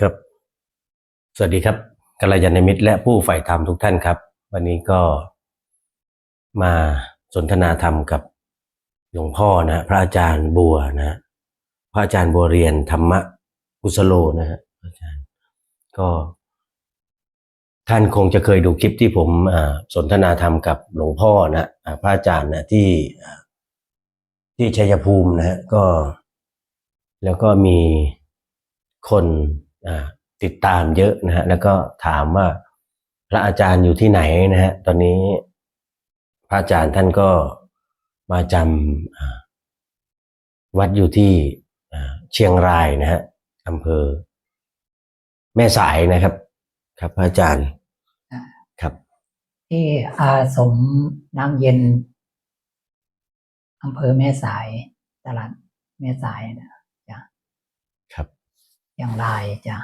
ครับ สวัสดีครับกัลยาณมิตรและผู้ใฝ่ธรรมทุกท่านครับ วันนี้ก็มาสนทนาธรรมกับหลวงพ่อนะพระอาจารย์บัวนะพระอาจารย์บัวเรียนธรรมะกุสโลนะฮะพระอาจารย์ก็ ท่านคงจะเคยดูคลิปที่ผมอ่าสนทนาธรรมกับหลวงพ่อนะพระอาจารย์นะที่ที่ชัยภูมินะฮะก็ แล้วก็มีคน ติดตามเยอะนะฮะแล้วก็ถามว่าพระอาจารย์อยู่ที่ไหนนะฮะตอนนี้พระอาจารย์ท่านก็มาจำอ่าวัดอยู่ที่อ่าเชียงรายนะฮะอำเภอ แม่สายนะครับ ครับ พระอาจารย์อ่าครับ ที่อาสมน้ำเย็นอำเภอแม่สายตลาดแม่สายนะจ้ะครับ อย่างไรจ้ะ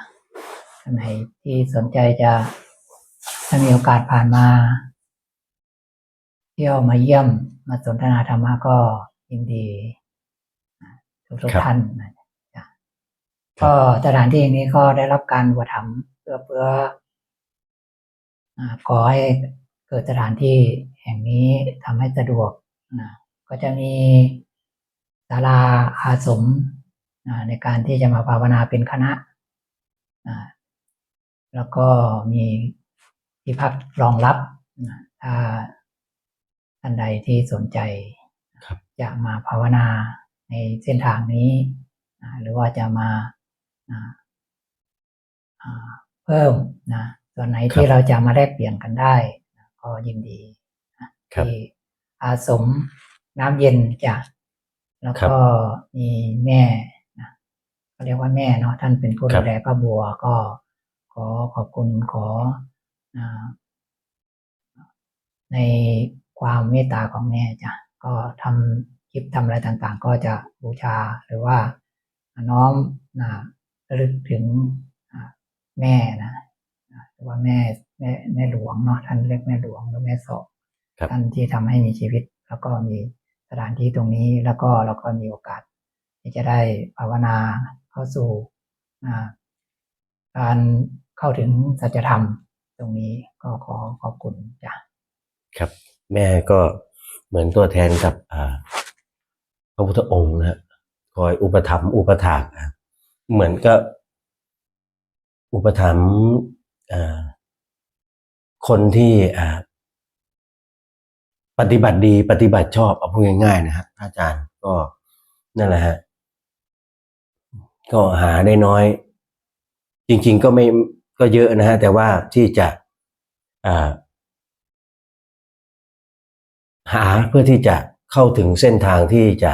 ท่านไหนที่สนใจจะถ้ามีโอกาสผ่านมาเที่ยวมาเยี่ยมมาสนทนาธรรมะก็ยินดีทุกทุกครับท่านนะจ้ะก็สถานที่นี้ก็ได้รับการอุปถัมภ์เพื่อเพื่ออ่าขอให้เกิดสถานที่แห่งนี้ทำให้สะดวกนะก็จะมีศาลาอาสมอ่า ในการที่จะมาภาวนาเป็นคณะอ่าแล้วก็มีที่พักรองรับนะถ้าท่านใดที่สนใจครับจะมาภาวนาในเส้นทางนี้อ่าหรือว่าจะมาอ่าอ่าเพิ่มนะส่วนไหนที่เราจะมาแลกเปลี่ยนกันได้นะก็ยินดีนะครับที่อาสมน้ำเย็นจ้ะแล้วครับก็มีแม่นะ เขาเรียกว่าแม่เนาะท่านเป็นผู้ครัดูบแลพระบัวก็ขอขอบคุณขออ่าในความเมตตาของแม่จ้ะก็ทำคลิปทำอะไรต่างๆ ก็จะบูชาหรือว่าน้อมนะระลึกถึงอ่าแม่นะนะหรือว่าแม่แม่แม่หลวงเนาะท่านเรียกแม่หลวงหรือแม่ศอกครับท่านที่ทำให้มีชีวิต แล้วก็มีสถานที่ตรงนี้แล้วก็เราก็มีโอกาสที่จะได้ภาวนา เข้าสู่การเข้าถึงสัจธรรมตรงนี้ก็ขอขอบคุณจ้ะครับ แม่ก็เหมือนตัวแทนกับพระพุทธองค์นะคอยอุปถัมภ์อุปถากนะคเหมือนกับอุปถัมภ์คนที่ปฏิบัติดีปฏิบัติชอบเอาพูดง่ายๆนะฮะอาจารย์ก็นั่นแหละฮะ ก็หาได้น้อย จริง ๆ ก็ไม่ก็เยอะนะฮะ แต่ว่าที่จะาหาเพื่อที่จะเข้าถึงเส้นทางที่จะ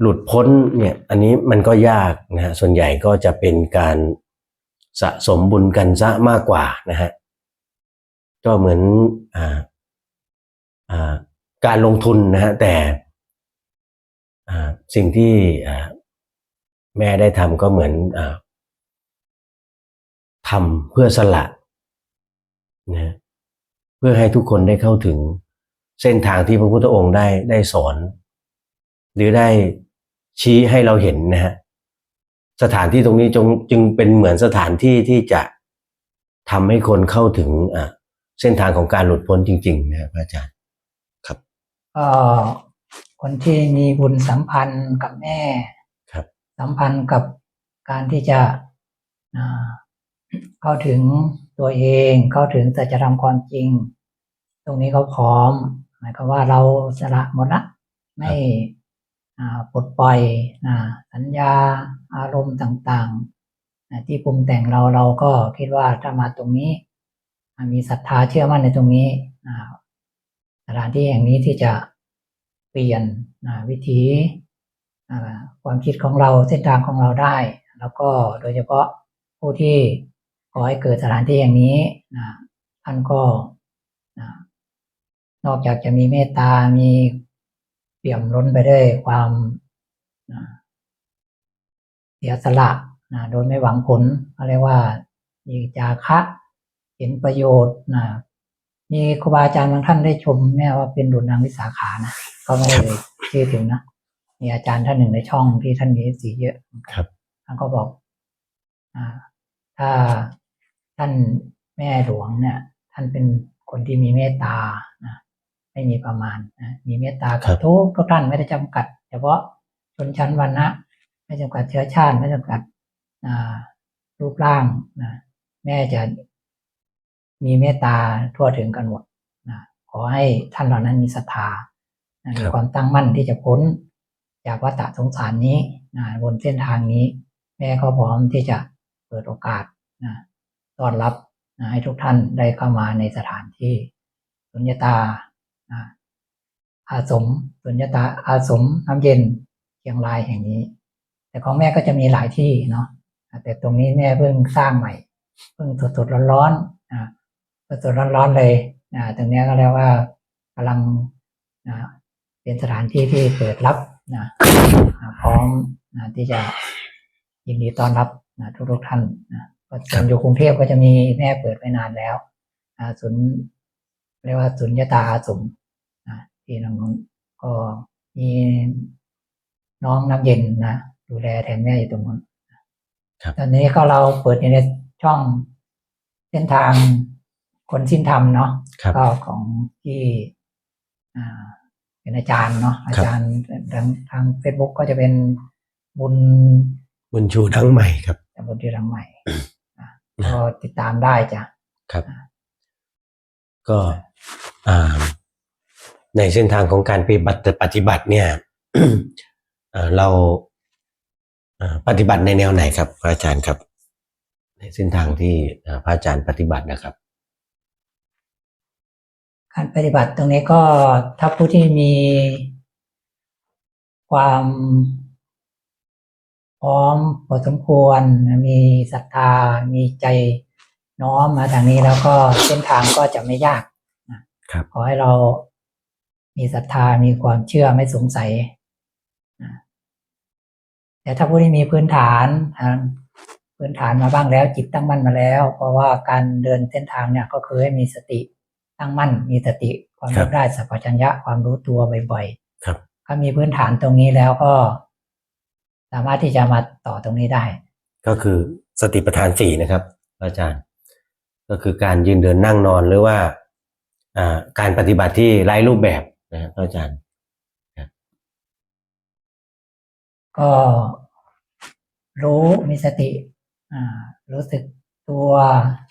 หลุดพ้นเนี่ย อันนี้มันก็ยากนะฮะส่วนใหญ่ก็จะเป็นการสะสมบุญกันซะมากกว่านะฮะก็เหมือนอ่าอ่าการลงทุนนะฮะแต่อ่าสิ่งที่อ่า แม่ได้ทำก็เหมือนอ่าทำเพื่อสละนะเพื่อให้ทุกคนได้เข้าถึงเส้นทางที่พระพุทธองค์ได้ได้สอน หรือได้ชี้ให้เราเห็นนะฮะสถานที่ตรงนี้จงจึงเป็นเหมือนสถานที่ที่จะทำให้คนเข้าถึงอะเส้นทางของการหลุดพ้นจริงๆนะครับพระอาจารย์ครับก็คนที่มีบุญสัมพันธ์กับแม่ครับ สัมพันธ์กับการที่จะเข้าถึงตัวเองเข้าถึงสัจธรรมความจริง ตรงนี้เขาพร้อม หมายความว่าเราสละหมดละไม่ปลดปล่อยสัญญาอารมณ์ต่างๆ ที่ปรุงแต่งเราเราก็คิดว่าถ้ามาตรงนี้ มีศรัทธาเชื่อมั่นในตรงนี้สถานที่แห่งนี้ที่จะเปลี่ยนวิถี ความคิดของเราเส้นทางของเราได้ แล้วก็โดยเฉพาะผู้ที่ขอให้เกิดสถานที่อย่างนี้นะท่านก็นะนอกจากจะมีเมตตา มีเปี่ยมล้นไปด้วยความนะเสียสละนะโดยไม่หวังผลเขาเรียกว่ามีจาคะเห็นประโยชน์นะมีครูบาอาจารย์บางท่านได้ชมแม่ว่าเป็นดุจนางวิสาขานะก็ไม่ได้เลยชื่อถึงนะ มีอาจารย์ท่านหนึ่งในช่องที่ท่านมีสีเยอะครับท่านก็บอกอ่าถ้าท่านแม่หลวงเนี่ย ท่านเป็นคนที่มีเมตตานะไม่มีประมาณนะมีเมตตาครักับบทุกทุกท่านไม่ได้จำกัด เฉพาะชนชั้นวรรณะไม่จำกัดเชื้อชาติไม่จำกัดอ่ารูปร่างนะแม่จะมีเมตตาทั่วถึงกันหมดนะขอให้ท่านเหล่านั้นมีศรัทธานะมีความตั้งมั่นที่จะพ้น จากวัฏสงสารนี้นะบนเส้นทางนี้ แม่ก็พร้อมที่จะเปิดโอกาสนะต้อนรับนะให้ทุกท่านได้เข้ามาในสถานที่สุญญตานะอาสมสุญญตาอาสมน้ำเย็นเชียงรายแห่งนี้ แต่ของแม่ก็จะมีหลายที่เนาะแต่ตรงนี้แม่เพิ่งสร้างใหม่เพิ่งสดๆร้อนๆนะสดๆร้อนๆเลยนะตรงนี้ก็เรียกว่ากำลังนะเป็นสถานที่ที่เปิดรับ นะอ่าพร้อมนะที่จะยินดีต้อนรับนะทุกๆท่านนะก็ส่วนอยู่กรุงเทพก็จะมีแม่เปิดไปนานแล้วอ่าศูนย์เรียกว่าศูนย์ยตาอาสมนะที่ตรงนู้นก็มีน้องน้ำเย็นนะดูแลแทนแม่อยู่ตรงนู้นครับตอนนี้ก็เราเปิดอยู่ในช่องเส้นทางคนสิ้นธรรมเนาะครับก็ของที่อ่า เป็นอาจารย์เนาะอาจารย์ทางทางเฟซบุ๊กก็จะเป็นบุญบุญชูทั้งใหม่ครับบุญที่รังใหม่อะก็ติดตามได้จ้ะครับ ก็อ่าในเส้นทางของการปฏิบัติปฏิบัติเนี่ยเอ่อเราเอ่อปฏิบัติในแนวไหนครับ พระอาจารย์ครับ ในเส้นทางที่เอ่อพระอาจารย์ปฏิบัตินะครับ การปฏิบัติตรงนี้ก็ถ้าผู้ที่มีความพร้อมพอสมควร มีศรัทธา มีใจน้อมมาทางนี้แล้วก็เส้นทางก็จะไม่ยากนะครับขอให้เรามีศรัทธา มีความเชื่อไม่สงสัยนะแต่ถ้าผู้ที่มีพื้นฐานทางพื้นฐานมาบ้างแล้วจิตตั้งมั่นมาแล้ว เพราะว่าการเดินเส้นทางเนี่ยก็คือให้มีสติ ตั้งมั่นมีสติความครัรู้บได้สัพพัญญะความรู้ตัวบ่อยครับๆถ้ามีพื้นฐานตรงนี้แล้วก็ สามารถที่จะมาต่อตรงนี้ได้ ก็คือสติปัฏฐานสี่นะครับพระอาจารย์ ก็คือการยืนเดินนั่งนอนหรือว่าอ่าการปฏิบัติที่ไร้รูปแบบนะครับพระอาจารย์ก็รู้มีสติอ่ารู้สึกตัว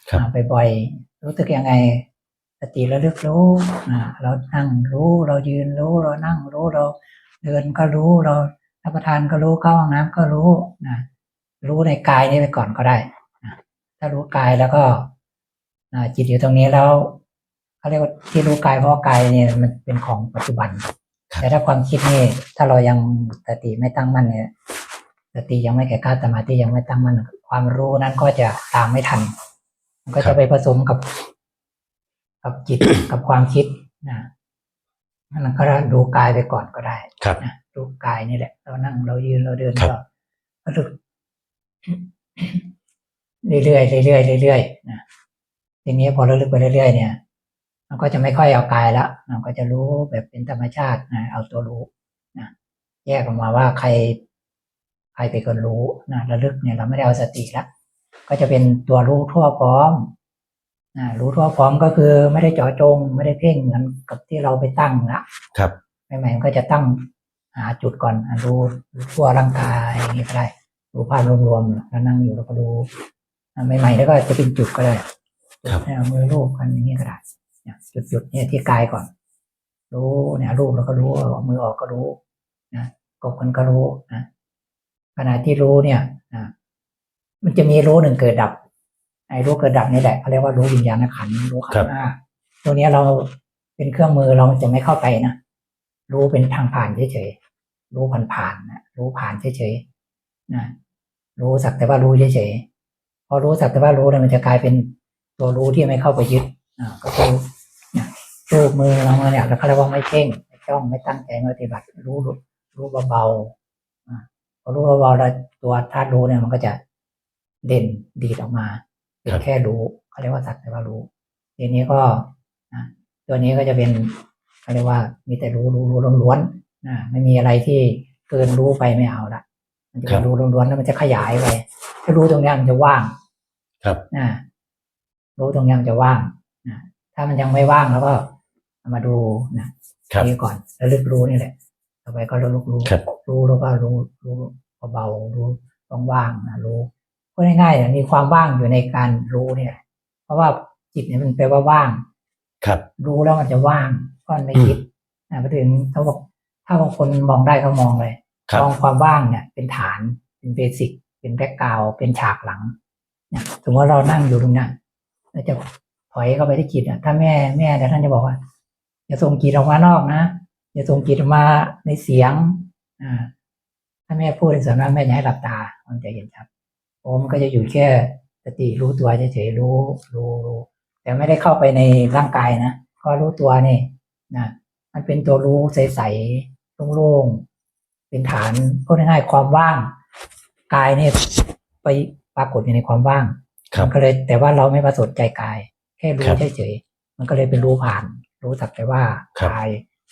ครับอ่าบ่อยๆรู้สึกยังไง สติระลึกรู้อ่าเรานั่งรู้เรายืนรู้เรานั่งรู้เราเดินก็รู้เรารับประทานก็รู้เข้าห้องน้ำก็รู้นะรู้ในกายนี้ไปก่อนก็ได้นะถ้ารู้กายแล้วก็อ่าจิตอยู่ตรงนี้แล้วเขาเรียกว่าที่รู้กายเพราะว่ากายเนี่ยมันเป็นของปัจจุบันครับแต่ถ้าความคิดนี่ถ้าเรายังสติไม่ตั้งมั่นเนี่ยสติยังไม่แก่กล้าสมาธิยังไม่ตั้งมั่นความรู้นั้นก็จะตามไม่ทัน มันก็ครัจะบไปผสมกับ กับจิตกับความคิดนะนั่นก็ดูกายไปก่อนก็ได้ครับนะดูกายนี่แหละ เรานั่งเรายืนเราเดินครับก็ก็ดูเรื่อยๆเรื่อยๆเรื่อยๆนะทีนี้พอเราลึกไปเรื่อยๆเนี่ย มันก็จะไม่ค่อยเอากายละมันก็จะรู้แบบเป็นธรรมชาตินะเอาตัวรู้นะแยกออกมาว่าใครใครเป็นคนรู้นะระลึกเนี่ยเราไม่ได้เอาสติละก็จะเป็นตัวรู้ทั่วพร้อมนะ รู้ทั่วพร้อมก็คือไม่ได้เจาะจง ไม่ได้เพ่งเหมือนกับที่เราไปตั้งละครับใหม่ๆมันก็จะตั้งหาจุดก่อนอะดูดูทั่วร่างกายอย่างนี้ก็ได้ดูภาพรวมๆแล้วนั่งอยู่แล้วก็ดูอะใหม่ๆแล้วก็จะเป็นจุดก็ได้ครับให้เอามือลูบกันอย่างนี้ก็ได้เนี่ยจุดๆเนี่ยที่กายก่อน รู้เนี่ยรูปแล้วก็รู้เอามือออกก็รู้นะกบกันก็รู้นะขณะที่รู้เนี่ยนะมันจะมีรู้หนึ่งเกิดดับ ไอ้รู้เกิดดับนี่แหละเขาเรียกว่ารู้วิญญาณขันธ์รู้ขันครับธ์ห้าตัวเนี้ยเราเป็นเครื่องมือเราจะไม่เข้าไปนะรู้เป็นทางผ่านเฉยๆรู้ผ่านๆนะรู้ผ่านเฉยๆนะรู้สักแต่ว่ารู้เฉยๆพอรู้สักแต่ว่ารู้เนี่ยมันจะกลายเป็นตัวรู้ที่ไม่เข้าไปยึดอ่าก็คือเนี่ยรูปมือเราเนี่ยแล้วเขาเรียกว่าไม่เพ่งไม่จ้องไม่ตั้งใจไม่ปฏิบัติ รู้รู้รู้เบาๆอ่าพอรู้เบาๆแล้วตัวธาตุรู้เนี่ยมันก็จะเด่นดีดออกมา เป็นครับแค่รู้เขาเรียกว่าสักแต่ว่ารู้ทีนี้ก็นะตัวนี้ก็จะเป็นเขาเรียกว่ามีแต่รู้รู้รู้ล้วนๆนะไม่มีอะไรที่เกินรู้ไปไม่เอาละมันจะครัเป็นบรู้ล้วนๆแล้วมันจะขยายไปถ้ารู้ตรงเนี้ยมันจะว่าง ครับนะรู้ตรงเนี้ยมันจะว่างนะถ้ามันยังไม่ว่างแล้วก็เอามาดูนะครับนี่ก่อนแล้วลึกรู้นี่แหละต่อไปก็ระลึกรู้ครับรู้แล้วก็รู้รู้เบาๆรู้ว่างๆนะรู้ พูดง่ายๆนะมีความว่างอยู่ในการรู้เนี่ย เพราะว่าจิตเนี่ยมันแปลว่าว่าง ครับ รู้แล้วมันจะว่างก็ไม่คิดนะไปถึงเขาบอกถ้าบางคนมองได้เขามองเลยครับมองความว่างเนี่ย เป็นฐานเป็นเบสิกเป็นแบ็กกราวเป็นฉากหลังเนี่ยสมมติว่าเรานั่งอยู่ตรงนั้นเราจะถอยเข้าไปที่จิตอะถ้าแม่แม่แต่ท่านจะบอกว่าอย่าส่งจิตออกมานอกนะอย่าส่งจิตออกมาในเสียง อ่า ถ้าแม่พูดในส่วนนั้นแม่จะให้หลับตามันจะเห็นชัดโอ้ มันก็จะอยู่แค่สติรู้ตัวเฉยๆรู้รู้รู้แต่ไม่ได้เข้าไปในร่างกายนะก็รู้ตัวนี่นะมันเป็นตัวรู้ใสๆโล่งๆเป็นฐานพูดง่ายๆความว่างกายเนี่ยไปปรากฏอยู่ในความว่างครับมันก็เลยแต่ว่าเราไม่มาสนใจกาย แค่รู้ครับเฉยๆมันก็เลยเป็นรู้ผ่าน รู้สักแต่ว่าครับกาย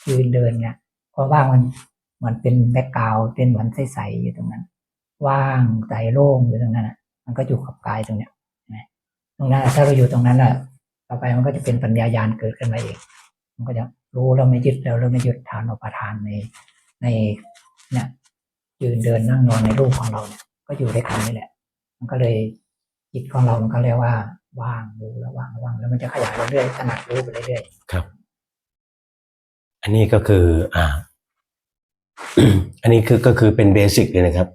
ยืนเดินเนี่ยความว่างมันเหมือนเป็นแบ็กกราวด์เป็นเหมือนใสๆอยู่ตรงนั้น ว่างใจโล่งอยู่ตรงนั้นอะ มันก็อยู่กับกายตรงเนี้ยตรงนั้นถ้าเราอยู่ตรงนั้นอะ ต่อไปมันก็จะเป็นปัญญายาณเกิดขึ้นมาเองมันก็จะรู้เราไม่ยึดแล้วเราไม่ยึดฐานอุปทานในในเนี่ยยืนเดินนั่งนอนในรูปของเราเนี่ย ก็อยู่ด้วยกันนี่แหละ มันก็เลยจิตของเรามันก็เรียกว่าว่างรู้แล้วว่างว่างแล้วมันจะขยายเรื่อยๆขนาดรู้ไปเรื่อยครับ อันนี้ก็คือ อ่า อันนี้คือก็คือเป็นเบสิกเลยนะครับ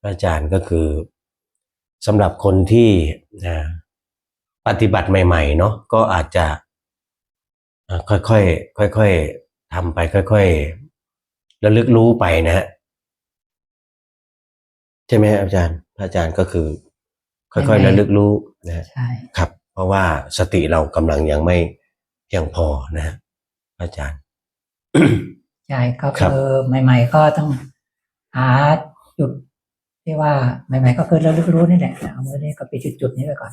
พระอาจารย์ก็คือสำหรับคนที่อ่าปฏิบัติใหม่ ๆ เนาะก็อาจจะอ่าค่อยๆค่อยๆทำไปค่อยๆระลึกรู้ไปนะฮะใช่ไหมครับอาจารย์ พระอาจารย์ก็คือ ค่อยๆระลึกรู้นะฮะๆใช่ครับ เพราะว่าสติเรากำลังยังไม่เพียงพอนะฮะอาจารย์ใช่ก็ครับคือใหม่ ๆ ก็ต้องหา จุดที่ว่าใหม่ๆก็คือเราลึกรู้นี่แหละเอามือนี่ก็ไปจุดๆนี้ไปก่อน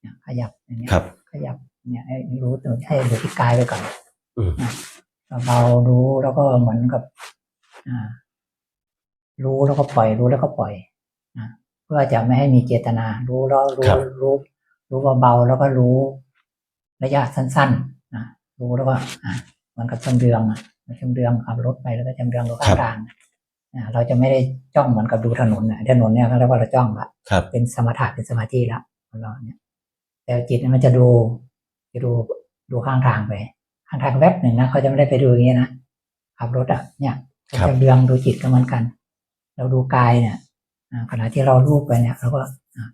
เนี่ยขยับอย่างเงี้ยครับขยับเนี่ยให้รู้ตัวให้รู้ที่กายไปก่อนอืมเบาๆรู้แล้วก็เหมือนกับอ่ารู้แล้วก็ปล่อยรู้แล้วก็ปล่อยนะเพื่อจะไม่ให้มีเจตนา รู้แล้วรู้ครับรู้รู้เบาๆแล้วก็รู้ระยะสั้นๆนะรู้แล้วก็อ่าเหมือนกับชำเรืองอะชำเรืองขับรถไปแล้วก็ชำเรืองรถข้างทางอ่า เราจะไม่ได้จ้องเหมือนกับดูถนนนะถนนเนี่ยเขาเรียกว่าเราจ้องละครับเป็นสมถะเป็นสมาธิละของเราเนี่ย แต่จิตเนี่ยมันจะดูจะดูดูข้างทางไปข้างทางแวบหนึ่งนะเขาจะไม่ได้ไปดูอย่างนี้นะขับรถอะเนี่ยครับจะเรืองดูจิตก็เหมือนกัน เราดูกายเนี่ยอ่าขณะที่เราลูบไปเนี่ยเราก็อ่า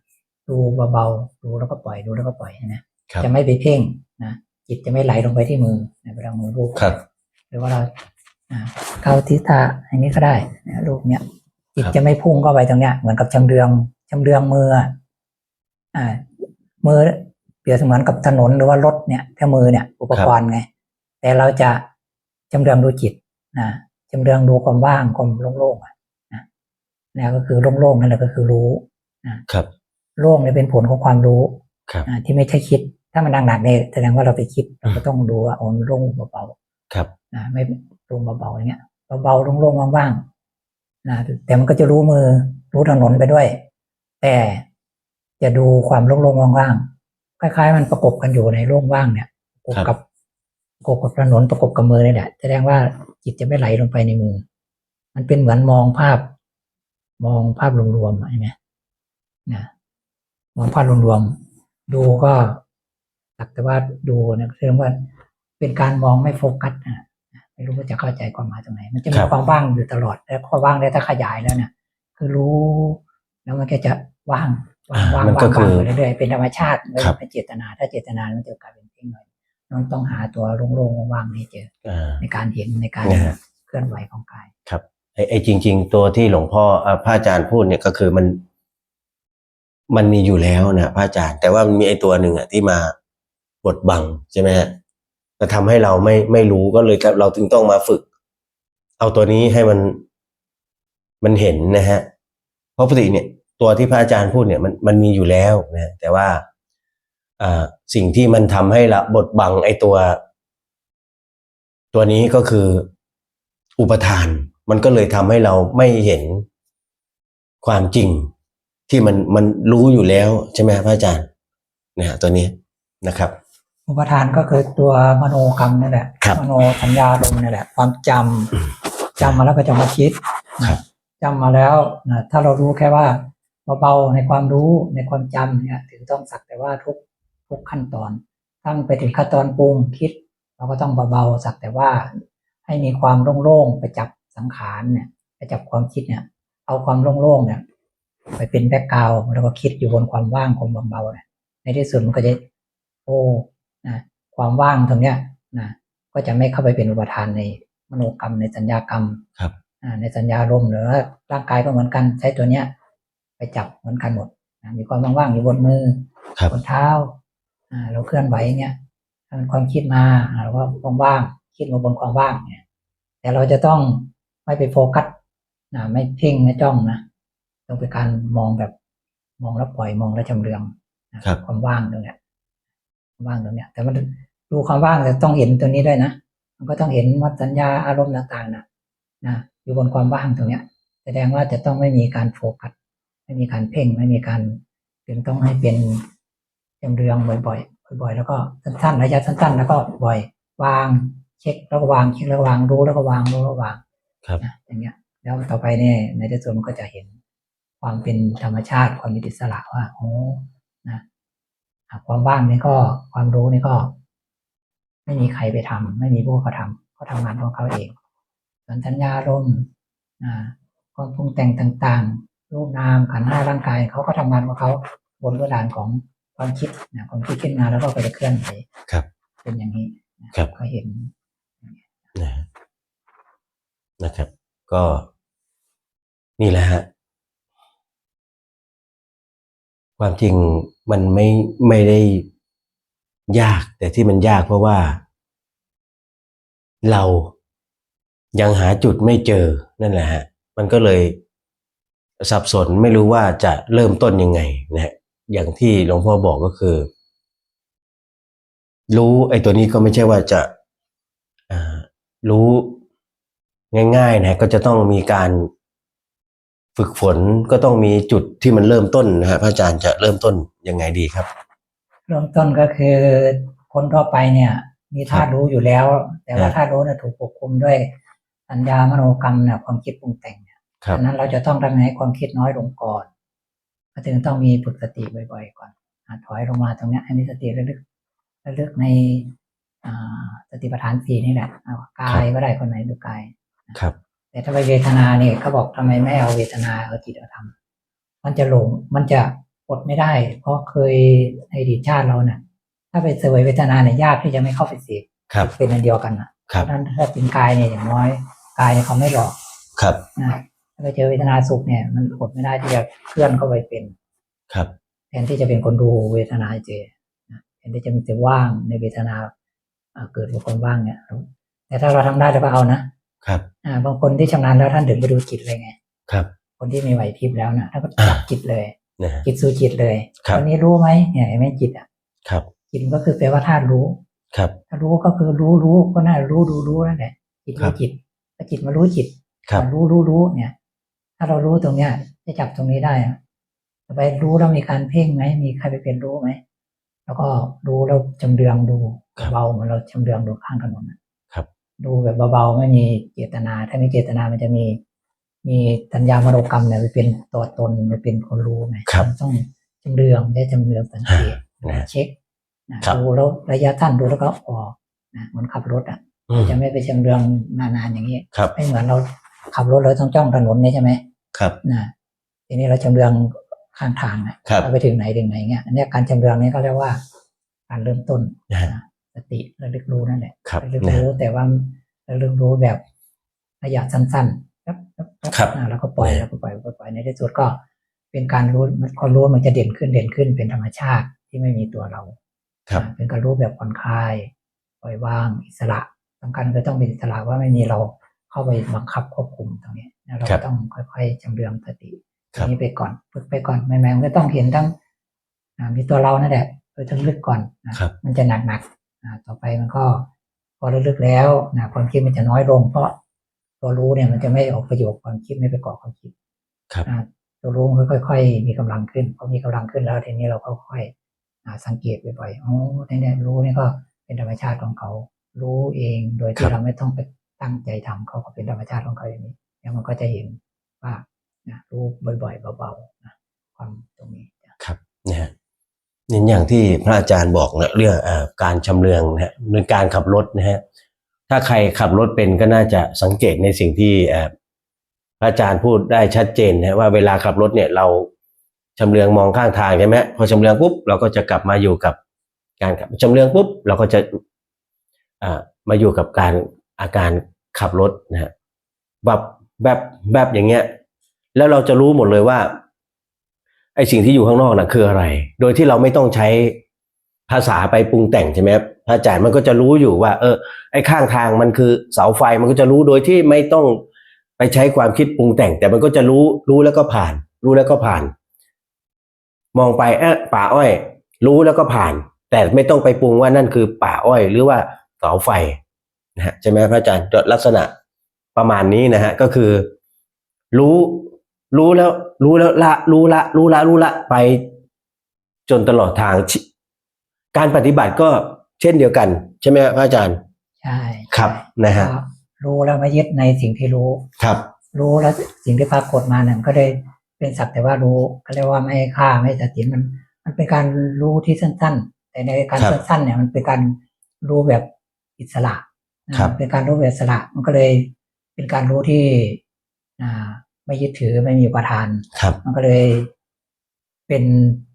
ดูเบาๆดูแล้วก็ปล่อยดูแล้วก็ปล่อยนะครับจะไม่ไปเพ่งนะจิตจะไม่ไหลลงไปที่มือในเวลามือลูบครับหรือว่าเราอ่า เข้าทิศทางอย่างนี้ก็ได้นะลูกเนี่ยจิตครับจะไม่พุ่งเข้าไปตรงเนี้ยเหมือนกับชำเรืองชำเรืองมืออะอ่ามือเปรียบเสมือนกับถนนหรือว่ารถเนี่ยแค่มือเนี่ย อุปกรณ์ไง แต่เราจะจำเรืองดูจิตนะจำเรืองดูความว่างความโล่งๆอะนะนี่ก็คือโล่งๆนั่นแหละก็คือรู้ครับ โล่งเนี่ยเป็นผลของความรู้ครับอ่าที่ไม่ใช่คิด ถ้ามันหนักๆเนี่ยแสดงว่าเราไปคิดเราก็ต้องดูว่าโอ้มันโล่งเบาครับๆนะไม่โล่งเบาๆอย่างเงี้ยเบาๆโล่งๆว่างๆนะแต่มันก็จะรู้มือรู้ถนนไปด้วย แต่จะดูความโล่งๆว่างๆคล้ายๆ มันประกบกันอยู่ในโล่งว่างเนี่ยประกบครักับบประกบกับถนนประกบกับมือนี่แหละแสดงว่าจิตจะไม่ไหลลงไปในมือ มันเป็นเหมือนมองภาพ มองภาพรวมๆใช่ไหมนะมองภาพรวมๆดูก็สักแต่ว่าดูนะเรียกว่าเป็นการมองไม่โฟกัสนะ ไม่รู้ว่าจะเข้าใจความหมายตรงไหน มันจะมีครับความว่างอยู่ตลอด แล้วความว่างได้ถ้าขยายแล้วเนี่ยคือรู้ แล้วมันก็จะว่างว่างว่างมันก็ว่างคือว่างไปเรื่อยๆเป็นธรรมชาติไม่ครับเป็นเจตนา ถ้าเจตนามันจะกลายเป็นเพ่งหน่อยมันต้องหาตัวโล่งๆว่างๆให้เจออ่าในการเห็นในการนะฮะเคลื่อนไหวของกายครับไอ้ไอ้จริง ๆ ตัวที่หลวงพ่อเอ่อพระอาจารย์พูดเนี่ยก็คือมัน มันมีอยู่แล้วนะพระอาจารย์ แต่ว่ามันมีไอ้ตัวหนึ่งอะที่มาบดบังใช่ไหมฮะ ก็ทำให้เราไม่ไม่รู้ก็เลยเราถึงต้องมาฝึก เอาตัวนี้ให้มันมันเห็นนะฮะเพราะปกติเนี่ย ตัวที่พระอาจารย์พูดเนี่ยมันมันมีอยู่แล้วนะแต่ว่าอ่าสิ่งที่มันทำให้ละบดบังไอตัว ตัวนี้ก็คืออุปทาน มันก็เลยทำให้เราไม่เห็นความจริงที่มันมันรู้อยู่แล้วใช่ไหมพระอาจารย์นะฮะตัวนี้นะครับ อุปทานก็คือตัวมโนกรรมนั่นแหละครับ มโนสัญญาลมณ์นั่นแหละ ความจำจำมาแล้วก็จะมาคิดครับ จำมาแล้วนะถ้าเรารู้แค่ว่าเบาๆในความรู้ในความจำเนี่ยถึงต้องสักแต่ว่าทุกทุกขั้นตอน ตั้งไปถึงขั้นตอนปรุงคิด เราก็ต้องเบาๆสักแต่ว่าให้มีความโล่งๆไปจับสังขารเนี่ยไปจับความคิดเนี่ย เอาความโล่งๆเนี่ย ไปเป็นแบ็กกราวด์แล้วก็คิดอยู่บนความว่างของเบาๆเนี่ยในที่สุดมันก็จะโอ้ นะความว่างตรงเนี้ยนะก็จะไม่เข้าไปเป็นอุปทานในมโนกรรมในสัญญากรรมครับอ่าในสัญญาลมณ์หรือว่าร่างกายก็เหมือนกันใช้ตัวเนี้ย ไปจับเหมือนกันหมดนะมีความว่างๆอยู่บนมือครับบนเท้าอ่าเราเคลื่อนไหวเนี่ยถ้ามันความคิดมาอ่าเราก็ว่างๆคิดมาบนความว่างเนี่ย แต่เราจะต้องไม่ไปโฟกัสนะไม่เพ่งไม่จ้องนะต้องเป็นการมองแบบมองแล้วปล่อยมองแล้วจำเรืองนะครับความว่างตรงเนี้ยค วามว่างตรงเนี้ย แต่มันดูความว่างแต่ต้องเห็นตัวนี้ด้วยนะ มันก็ต้องเห็นวัดสัญญาอารมณ์ต่างๆนะนะอยู่บนความว่างตรงเนี้ย แสดงว่าจะต้องไม่มีการโฟกัสไม่มีการเพ่งไม่มีการถึงต้องให้เป็นจำเรืองบ่อยๆบ่อยๆ แล้วก็สั้นๆระยะสั้น ๆ แล้วก็บ่อย วางเช็คแล้วก็วางเช็คแล้วก็วางรู้แล้วก็วางรู้แล้วก็วางครับนะอย่างเงี้ย แล้วต่อไปเนี่ยในที่สุดมันก็จะเห็นความเป็นธรรมชาติความมีอิสระว่าโอ้นะอะ ความว่างนี่ก็ความรู้นี่ก็ ไม่มีใครไปทำไม่มีผู้เขาทำเขาทำงานของเขาเองส่วนสัญญาลมณ์อ่าความปรุงแต่งต่างๆ รูปนามขันธ์ห้าร่างกายเขาก็ทำงานของเขาบนพื้นฐานของความคิดนะความคิดขึ้นมาแล้วก็ไปเคลื่อนไหวครับ เป็นอย่างนี้นะครับก็เห็นนะฮะนะครับ ก็นี่แหละฮะ ความจริงมันไม่ไม่ได้ยาก แต่ที่มันยากเพราะว่า เรายังหาจุดไม่เจอนั่นแหละฮะมันก็เลยสับสนไม่รู้ว่าจะเริ่มต้นยังไงนะฮะอย่างที่หลวงพ่อบอกก็คือ รู้ไอ้ตัวนี้ก็ไม่ใช่ว่าจะรู้ง่ายๆนะก็จะต้องมีการ ฝึกฝนก็ต้องมีจุดที่มันเริ่มต้นนะฮะพระอาจารย์จะเริ่มต้นยังไงดีครับ เริ่มต้นก็คือคนทั่วไปเนี่ย มีธาตุรู้อยู่แล้ว แต่ว่าครับธาตุรู้เนี่ยถูกปกคลุมด้วยสัญญามโนกรรมเนี่ยความคิดปรุงแต่งเนี่ยครับดังนั้นเราจะต้องทำยังไงให้ความคิดน้อยลงก่อนก็ถึงต้องมีฝึกสติบ่อยๆก่อนอะถอยลงมาตรงเนี้ยให้มีสติระลึกระลึกในอ่าสติปัฏฐานสี่นี่แหละเอากายก็ได้คนไหนดูกายครับ แต่ถ้าไปเวทนาเนี่ยเขาบอกทำไมไม่เอาเวทนาเอาจิตเอาธรรมมันจะหลงมันจะอดไม่ได้ เพราะเคยในอดีตชาติเราเนี่ยถ้าไปเสวยเวทนาเนี่ยยากที่จะไม่เข้าไปเสพครับเป็นอันเดียวกันนะเพครับราะฉะนั้นถ้าเป็นกายเนี่ยอย่างน้อยกายเนี่ยเขาไม่หลอกครับนะถ้าไปเจอเวทนาสุขเนี่ย มันอดไม่ได้ที่จะเคลื่อนเข้าไปเป็น ครับแทนที่จะเป็นคนดูเวทนาเจนะแทนที่จะมีแต่ว่างในเวทนาอ่าเกิดเป็นคนว่างเนี่ยแต่ถ้าเราทำได้เราก็เอานะ ครับอ่าบางคนที่ชำนาญแล้วท่านถึงไปดูจิตเลยไงครับ คนที่มีไหวพริบแล้วนะท่านก็จับจิตเลยนะฮะจิตสู่จิตเลยครับวันนี้รู้ไหมเนี่ยเห็นไหมจิตอะครับ จิตมันก็คือแปลว่าธาตุรู้ ครับถ้ารู้ก็คือรู้รู้ก็น่ารู้ดูรู้นั่นแหละจิตครัรู้บจิตถ้าจิตมารู้จิตครับรู้รู้รู้เนี่ย ถ้าเรารู้ตรงเนี้ยจะจับตรงนี้ได้อะต่อไปรู้แล้วมีการเพ่งไหมมีใครไปเป็นรู้ไหมแล้วก็รู้แล้วจำเรืองดูครับเบาๆเหมือนเราจำเรืองดูข้างถนนน่ะครับ ดูแบบเบาๆไม่มีเจตนา ถ้ามีเจตนามันจะมี มีสัญญามโนกรรมเนี่ยไปเป็นตัวตนไปเป็นคนรู้ไงครับมันต้องจำเรืองได้จำเรืองสังเกตนะฮะเช็คนะครับดูแล้วระยะสั้นดูแล้วก็ออกนะเหมือนขับรถอะอืมจะไม่ไปจำเรืองนานๆอย่างนี้ครับไม่เหมือนเราขับรถเราต้องจ้องถนนนี่ใช่ไหมครับนะทีนี้เราจำเรืองข้างทางนะครับเราไปถึงไหนถึงไหนเงี้ยอันเนี้ยการจำเรืองนี้ก็เรียกว่า การเริ่มต้นนะฮะนะส ติระลึกรู้นั่นแหละครับระลึกนะฮะรู้แต่ว่าระลึกรู้แบบระยะสั้นๆครับครับครับอ่าแล้วก็ปล่อยนะแล้วก็ปล่อยแล้วก็ปล่อยในที่สุดก็เป็นการรู้มันความรู้มันจะเด่นขึ้นเด่นขึ้นเป็นธรรมชาติที่ไม่มีตัวเราครับอ่าเป็นการรู้แบบผ่อนคลายปล่อยวางอิสระสำคัญก็ต้องเป็นอิสระว่าไม่มีเราเข้าไปบังคับควบคุมตรงนี้นะเราครัก็บต้องค่อยๆจำเรืองสติตครรับงนี้ไปก่อนฝึกไปก่อนแม่ๆมันก็ต้องเห็นทั้งอ่ามีตัวเรานั่นแหละโดยทั้งลึกก่อนนะครับมันจะหนักๆอ่า ต่อไปมันก็พอลึกๆแล้วนะความคิดมันจะน้อยลง เพราะตัวรู้เนี่ยมันจะไม่ออกประโยชน์ความคิดไม่ไปก่อความคิดครับอ่าตัวรู้มันค่อย ๆ มีกำลังขึ้นพอมีกำลังขึ้นแล้วทีนี้เราก็ค่อยอ่าสังเกตบ่อยๆอ๋อเนี่ยรู้นี่ก็เป็นธรรมชาติของเขา รู้เองโดยครัที่บเราไม่ต้องไปตั้งใจทำเขาก็เป็นธรรมชาติของเขาอย่างนี้แล้วมันก็จะเห็นว่านะรู้บ่อยๆเบาๆนะความตรงนี้จ้ะครับนะฮะ นี่อย่างที่พระอาจารย์บอกนะเรื่องอการชำเลืองนะฮะในการขับรถนะฮะถ้าใครขับรถเป็นก็น่าจะสังเกตในสิ่งที่พระอาจารย์พูดได้ชัดเจนนะว่าเวลาขับรถเนี่ยเราชำเลืองมองข้างทางใช่ไหมพอชำเลืองปุ๊บเราก็จะกลับมาอยู่กับการขับชำเลืองปุ๊บเราก็จะมาอยู่กับการอาการขับรถนะฮะแบบแบบแบบอย่างเงี้ย แล้วเราจะรู้หมดเลยว่า ไอสิ่งที่อยู่ข้างนอกน่ะคืออะไร โดยที่เราไม่ต้องใช้ภาษาไปปรุงแต่งใช่ไหมครับพระอาจารย์มันก็จะรู้อยู่ว่า เออ ไอข้างทางมันคือเสาไฟมันก็จะรู้โดยที่ไม่ต้องไปใช้ความคิดปรุงแต่ง แต่มันก็จะรู้รู้แล้วก็ผ่าน รู้แล้วก็ผ่าน มองไปเออป่าอ้อย รู้แล้วก็ผ่าน แต่ไม่ต้องไปปรุงว่านั่นคือป่าอ้อย หรือว่าเสาไฟนะฮะใช่ไหมพระอาจารย์ลักษณะประมาณนี้นะฮะก็คือ รู้รู้แล้ว รู้แล้วละรู้ละ รู้ละรู้ละไปจนตลอดทางชิการปฏิบัติก็เช่นเดียวกัน ใช่ไหมครับพระอาจารย์ ใช่ครับนะฮะก็รู้แล้วไม่ยึดในสิ่งที่รู้ครับ รู้แล้วสิ่งที่ปรากฏมาเนี่ยมันก็ได้เป็นสักแต่ว่ารู้ก็เรียกว่าไม่ให้ฆ่าไม่ตัดสินมัน มันเป็นการรู้ที่สั้น ๆ แต่ในการครับสั้นๆเนี่ยมันเป็นการรู้แบบอิสระนะครับเป็นการรู้แบบอิสระมันก็เลยเป็นการรู้ที่อ่า ไม่ยึดถือไม่มีอุประทาน ครับ มันก็เลยเป็น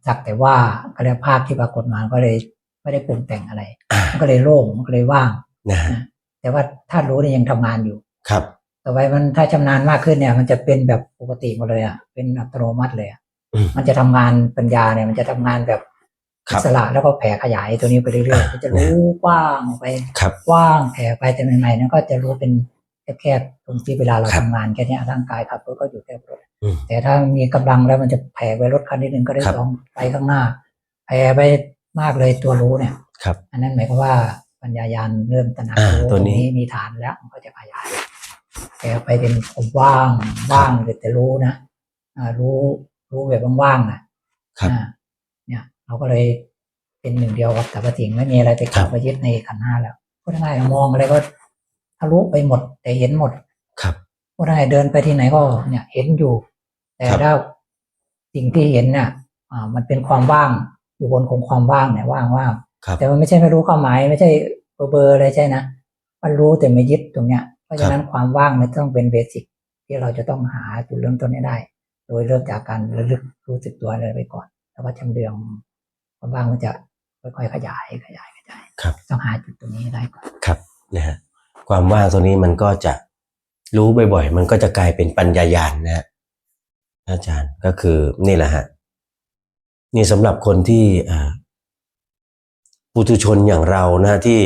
สักแต่ว่าก็เรียกภาพที่ปรากฏมาก็เลยไม่ได้ปรุงแต่งอะไรอ่ามันก็เลยโล่งมันก็เลยว่างนะฮะนะแต่ว่าถ้ารู้เนี่ยยังทำงานอยู่ครับ ต่อไปมันถ้าชำนาญมากขึ้นเนี่ย มันจะเป็นแบบปกติหมดเลยอะเป็นอัตโนมัติเลยอะอืมมันจะทำงานปัญญาเนี่ย มันจะทำงานแบบครัอิบสระแล้วก็แผ่ขยายตัวนี้ไปเรื่อยๆมันจะรู้กว้างออกไปครับกว้างแผ่ไปแต่ใหม่ๆนั้นก็จะรู้เป็น แคบๆตรงที่เวลาเราครับทำงานแค่เนี้ยร่างกายขับรถก็อยู่แค่รถอืมแต่ถ้ามีกำลังแล้วมันจะแผ่ไปรถคันที่หนึ่งก็ได้ครับสองไปข้างหน้าแผ่ไปมากเลยตัวรู้เนี่ยครับ อันนั้นหมายความว่าปัญญายานเริ่มตระหนักอ่ารู้ตัวตรงนี้นี้มีฐานแล้วมันก็จะขยายแกไปเป็นผมว่างว่างแต่แต่รู้นะอ่ารู้รู้แบบว่างๆนะครับอ่าเนี่ยเราก็เลยเป็นหนึ่งเดียวกับสรรพสิ่งไม่มีอะไรไปครัขับบไปยึดในขันธ์ห้าแล้วพูดง่ายๆเรามองอะไรก็ทะ ลุไปหมด แต่เห็นหมดครับพูดง่ายๆเดินไปที่ไหนก็เนี่ยเห็นอยู่ แต่ครับถ้าสิ่งที่เห็นเนี่ยอ่า มันเป็นความว่างอยู่บนของความว่างเนี่ยว่างว่างครับแต่มันไม่ใช่ไม่รู้ความหมายไม่ใช่เบอร์เบอร์อะไรใช่นะมันรู้แต่ไม่ยึดตรงเนี้ยเพราะฉะนั้นความว่างมันต้องเป็นเบสิกที่เราจะต้องหาจุดเริ่มต้นให้ได้ โดยเริ่มจากการระลึกรู้สึกตัวเลยไปก่อนแล้วก็ชำเลืองความว่างมันจะค่อยๆขยายขยายขยายครับต้องหาจุดตรงนี้ให้ได้ก่อนครับนะฮะ ความว่างตัวนี้มันก็จะรู้บ่อยๆ มันก็จะกลายเป็นปัญญายาณนะฮะอาจารย์ก็คือนี่แหละฮะนี่สำหรับคนที่ปุถุชนอย่างเรานะที่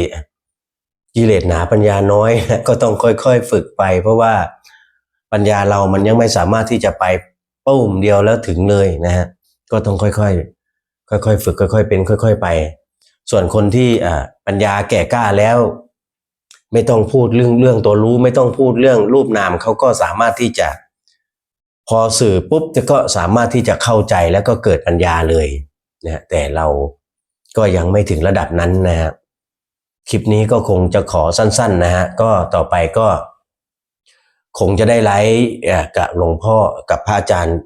กิเลสหนาปัญญาน้อยนะก็ต้องค่อยๆ ฝึกไป เพราะว่าปัญญาเรามันยังไม่สามารถที่จะไปปุ้มเดียวแล้วถึงเลยนะฮะก็ต้องค่อยๆ ค่อยๆ ฝึกค่อย ๆ เป็น ค่อย ๆ ไป ส่วนคนที่ปัญญาแก่กล้าแล้ว ไม่ต้องพูดเรื่องเรื่องตัวรู้ ไม่ต้องพูดเรื่องรูปนามเขาก็สามารถที่จะพอสื่อปุ๊บจะก็สามารถที่จะเข้าใจแล้วก็เกิดปัญญาเลยนะแต่เราก็ยังไม่ถึงระดับนั้นนะฮะคลิปนี้ก็คงจะขอสั้น ๆนะฮะก็ต่อไปก็ คงจะได้ไลฟ์กับหลวงพ่อกับพระอาจารย์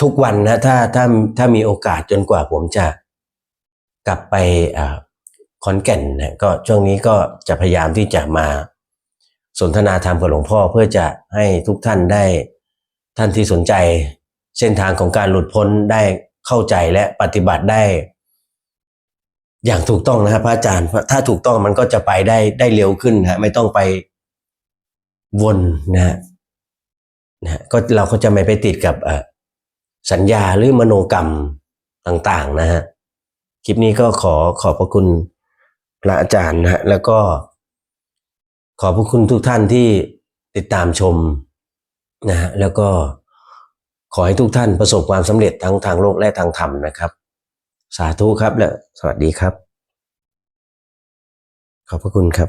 ทุกวันนะถ้าถ้าถ้ามีโอกาสจนกว่าผมจะกลับไปอ่า ขอนแก่นนะก็ช่วงนี้ก็จะพยายามที่จะมาสนทนาธรรมกับหลวงพ่อเพื่อจะให้ทุกท่านได้ท่านที่สนใจเส้นทางของการหลุดพ้นได้เข้าใจและปฏิบัติได้ อย่างถูกต้องนะครับพระอาจารย์ ถ้าถูกต้องมันก็จะไปได้ได้เร็วขึ้นนะไม่ต้องไปวนนะฮะนะก็เราก็จะไม่ไปติดกับสัญญาหรือมโนกรรมต่าง ๆ นะฮะคลิปนี้ก็ขอขอบพระคุณ พระอาจารย์นะฮะแล้วก็ขอบพระคุณทุกท่านที่ติดตามชมนะฮะแล้วก็ขอให้ทุกท่านประสบความสำเร็จทั้งทางโลกและทางธรรมนะครับ สาธุครับและสวัสดีครับ ขอบพระคุณครับ